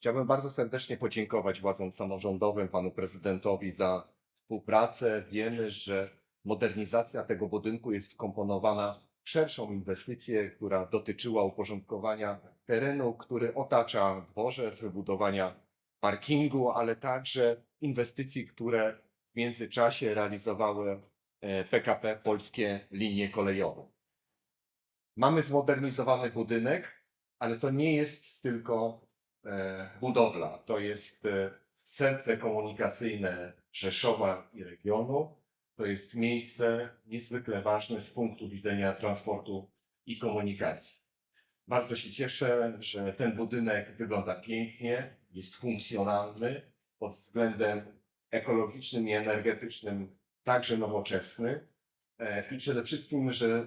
Chciałbym bardzo serdecznie podziękować władzom samorządowym, panu prezydentowi za współpracę. Wiemy, że modernizacja tego budynku jest wkomponowana w szerszą inwestycję, która dotyczyła uporządkowania terenu, który otacza dworzec, wybudowania parkingu, ale także inwestycji, które w międzyczasie realizowały e, PKP Polskie Linie Kolejowe. Mamy zmodernizowany budynek, ale to nie jest tylko e, budowla, to jest e, serce komunikacyjne Rzeszowa i regionu. To jest miejsce niezwykle ważne z punktu widzenia transportu i komunikacji. Bardzo się cieszę, że ten budynek wygląda pięknie, jest funkcjonalny, pod względem ekologicznym i energetycznym także nowoczesny e, i przede wszystkim, że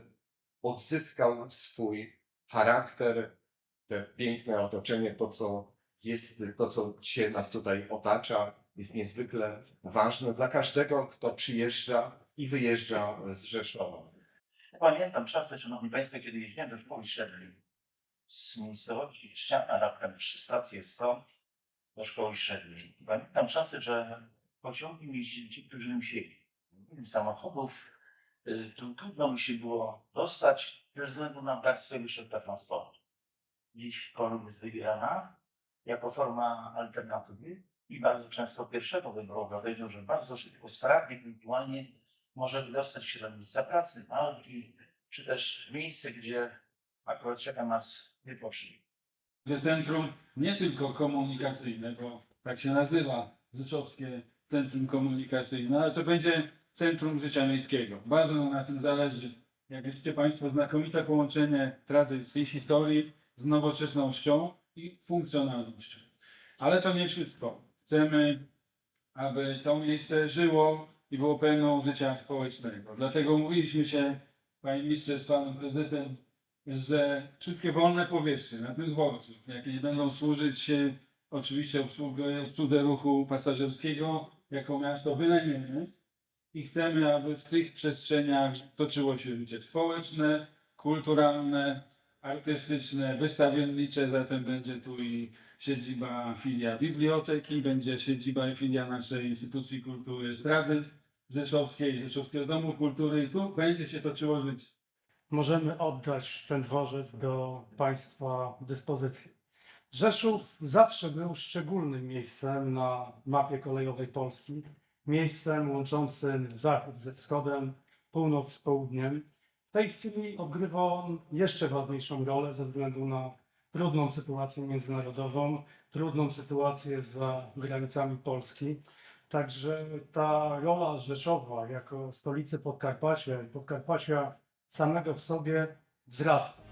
odzyskał swój charakter, te piękne otoczenie, to co jest, to co dzisiaj nas tutaj otacza, jest niezwykle ważne dla każdego, kto przyjeżdża i wyjeżdża z Rzeszowa. Pamiętam czasy, szanowni państwo, kiedy jeździłem do szkoły średniej z miejscowości Ściana, raptem trzy stacje stąd do szkoły średniej. Pamiętam czasy, że pociągiem jeździli ci, którzy musieli. Samochodów y, tu trudno mi się było dostać ze względu na brak swojego środka transportu. Dziś kolej jest wybierana jako forma alternatywy i bardzo często pierwszego wyboru dlatego, że bardzo szybko, sprawnie, punktualnie może dostać się do miejsca pracy, nauki, czy też miejsce, gdzie akurat czeka nas wypoczynek. że centrum nie tylko komunikacyjne, bo tak się nazywa Rzeczowskie Centrum Komunikacyjne, ale to będzie centrum życia miejskiego. Bardzo nam na tym zależy. Jak widzicie Państwo, znakomite połączenie tradycji, historii z nowoczesnością i funkcjonalnością. Ale to nie wszystko. Chcemy, aby to miejsce żyło i było pełną życia społecznego. Dlatego mówiliśmy się, Panie Ministrze, z Panem Prezesem, że wszystkie wolne powierzchnie na tym dworcu, jakie będą służyć oczywiście obsługę, obsłudze ruchu pasażerskiego, jako miasto wynajmiemy i chcemy, aby w tych przestrzeniach toczyło się życie społeczne, kulturalne, artystyczne, wystawiennicze, zatem będzie tu i siedziba filia biblioteki, będzie siedziba i filia naszej instytucji kultury Strady Rzeszowskiej, Rzeszowskiego Domu Kultury i tu będzie się toczyło życie. możemy oddać ten dworzec do Państwa dyspozycji. Rzeszów zawsze był szczególnym miejscem na mapie kolejowej Polski, miejscem łączącym zachód ze wschodem, północ z południem. W tej chwili odgrywa on jeszcze ważniejszą rolę ze względu na trudną sytuację międzynarodową, trudną sytuację za granicami Polski. Także ta rola Rzeszowa jako stolicy Podkarpacia, Podkarpacia samego w sobie wzrasta.